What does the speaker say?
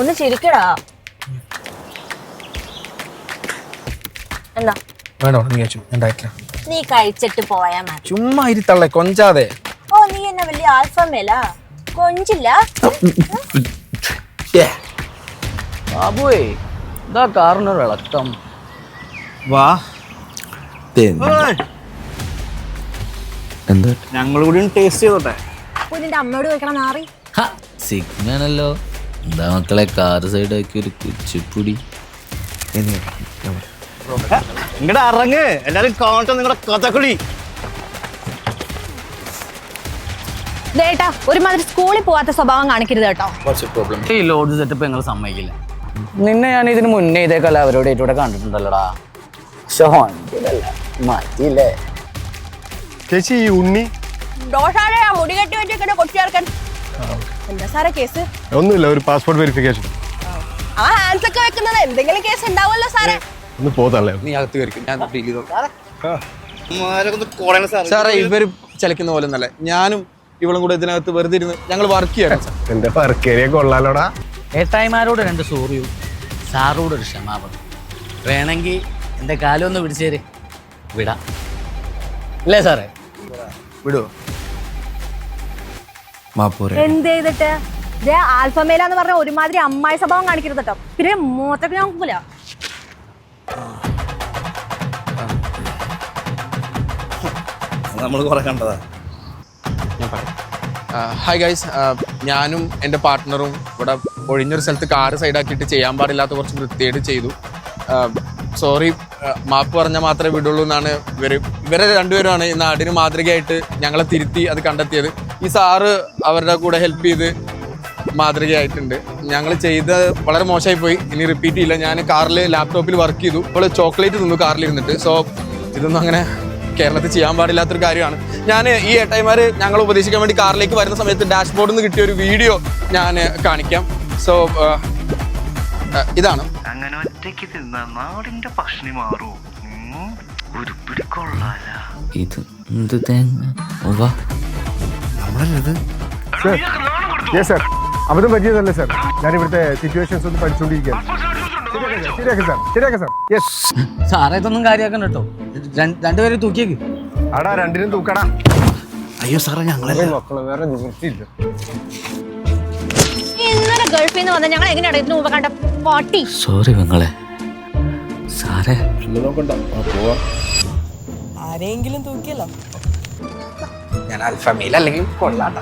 ഒന്ന് ചിരിക്കടാ. എന്താ? വേണോ നീ കഴിച്ചു ഞാൻ ഡയറ്റില്ല നീ കഴിച്ചിട്ട് പോയാ മതി. ചുമ്മാ ഇരുത്തള്ളേ കൊഞ്ചാതെ. ഓ നീ എന്നെ വലിയ ആൽഫമേല കൊഞ്ചില്ല? ബാബുവേ ഇതാ കാറിനൊരു ഇളക്കം. വാ. എന്താ? ഞങ്ങൾ കൂടി ടേസ്റ്റ് ചെയ്തോട്ടെ. അമ്മയോട് കഴിക്കണം മാറി സിഗ്നാണല്ലോ എന്താ മക്കളെ കാറ് സൈഡാക്കി ഒരു കുച്ചിപ്പുടി. നിങ്ങളുടെ ഇറങ്ങ് എല്ലാരും കാണട്ടെ നിങ്ങളുടെ കഥകളി. ദേട്ടാ ഒരുമാതിരി സ്കൂളിൽ പോവാത്ത സ്വഭാവം കാണിക്കരുത് കേട്ടോ. പ്രോബ്ലം ഈ ലോഡ് സെറ്റപ്പ് ഞങ്ങൾ സമ്മതിക്കില്ല. നിന്നെ ഞാൻ ഇതിന് മുന്നേ ഇതേക്കല്ല അവരോട് ഇവിടെ കണ്ടിട്ടുണ്ടല്ലോടാ? മാറ്റിയില്ലേ ചേച്ചി ഈ ഉണ്ണി. ദോഷാടെ ആ മുടി കെട്ടി വെച്ചിട്ട് കൊച്ചിയാർക്കൻ എന്താ സാറേ കേസ്? ഒന്നുമില്ല ഒരു പാസ്പോർട്ട് വെരിഫിക്കേഷൻ ആ ഹാൻഡ്സ് ഒക്കെ വെക്കുന്നത് എന്തെങ്കിലും കേസ് ഉണ്ടാവുമല്ലോ സാറേ. ഒന്ന് പോതല്ലേ നീ അകത്ത് കയറിക്കും ഞാൻ ഡീൽ ചെയ്തോളാം. സാറേ. ഇവർ ചലിക്കുന്ന പോലെ നല്ല ഞാനും ഇവളും കൂടെ ഇതിനകത്ത് വെറുതെ ഇരുന്ന് ഞങ്ങൾ വർക്ക് ചെയ്യണം സാർ എന്റെ വർക്കേരിയ കൊള്ളാലോടാ. ഏട്ടായിമാരോട് രണ്ട് സോറിയും സാറോട് ഒരു ക്ഷമാപണം. വേണമെങ്കിൽ എന്റെ കാലം ഒന്ന് പിടിച്ചേര്. വിടാം. അല്ലേ സാറേ? വിടുവോ എന്ത് ചെയ്തിട്ട്? ദേ ആൽഫമേല എന്ന് പറഞ്ഞ ഒരുമാതിരി അമ്മായി സ്വഭാവം കാണിക്കരുത് കേട്ടോ പിന്നെ മൂത്തൊക്കെ ഞാൻ നോക്കൂല. നമ്മൾ കുറെ കണ്ടതാ. ഞാൻ പറയാം. ഹായ് ഗൈസ് ഞാനും എന്റെ പാർട്ട്ണറും ഇവിടെ ഒഴിഞ്ഞൊരു സ്ഥലത്ത് കാറ് സൈഡാക്കിയിട്ട് ചെയ്യാൻ പാടില്ലാത്ത കുറച്ച് വൃത്തിയായിട്ട് ചെയ്തു. സോറി മാപ്പ് പറഞ്ഞാൽ മാത്രമേ വിടുള്ളൂ എന്നാണ് ഇവർ ഇവരെ രണ്ടുപേരുമാണ് ഈ നാടിന് മാതൃകയായിട്ട് ഞങ്ങളെ തിരുത്തി അത് കണ്ടെത്തിയത്. ഈ സാറ് അവരുടെ കൂടെ ഹെൽപ്പ് ചെയ്ത് മാതൃകയായിട്ടുണ്ട്. ഞങ്ങൾ ചെയ്ത് വളരെ മോശമായി പോയി. ഇനി റിപ്പീറ്റ് ചെയ്യില്ല. ഞാൻ കാറിൽ ലാപ്ടോപ്പിൽ വർക്ക് ചെയ്തു. ഇപ്പോൾ ചോക്ലേറ്റ് തിന്നു കാറിൽ ഇരുന്നിട്ട്. സോ ഇതൊന്നും അങ്ങനെ കേരളത്തിൽ ചെയ്യാൻ പാടില്ലാത്തൊരു കാര്യമാണ്. ഞാൻ ഈ ഏട്ടായിമാർ ഞങ്ങൾ ഉപദേശിക്കാൻ വേണ്ടി കാറിലേക്ക് വരുന്ന സമയത്ത് ഡാഷ്ബോർഡിൽ നിന്ന് കിട്ടിയ ഒരു വീഡിയോ ഞാൻ കാണിക്കാം. സോ ഇതാണ്. അങ്ങനെ ഒറ്റയ്ക്ക് തിന്ന നാടിന്റെ പഷ്ണി മാറൂ. ഉം, ഒരു പിടിക്കൊള്ളാല ഇത് എന്ത് തേങ്ങ? വാ യെസ് സാർ അബദ്ധം പറ്റിയതല്ലേ സാർ ഞാൻ ഇവിടുത്തെ സിറ്റുവേഷൻസ് ഒന്ന് പഠിച്ചുകൊണ്ടിരിക്കുകയാണ് ശരിയാക്കാം സാർ ശരിയാക്കാം സാർ യെസ് സാറേ ഇതൊന്നും കാര്യമാക്കണ്ട കേട്ടോ. രണ്ട്- രണ്ടുപേരെ തൂക്കിയേക്ക്. ആടാ രണ്ടിനും തൂക്കടാ. അയ്യോ സാറേ ഞങ്ങളെ മക്കളെ വേറെ നിവൃത്തിയില്ല. ഇന്നലെ ഗൾഫിൽ നിന്ന് വന്ന ഞങ്ങൾ എങ്ങനെയാണ് ഇതിനു മുമ്പ് കണ്ട പോട്ടി സോറി. നിങ്ങളെ സാറേ ഞാൻ അൽഫമീൽ അല്ലെങ്കിൽ കൊള്ളാണ്ട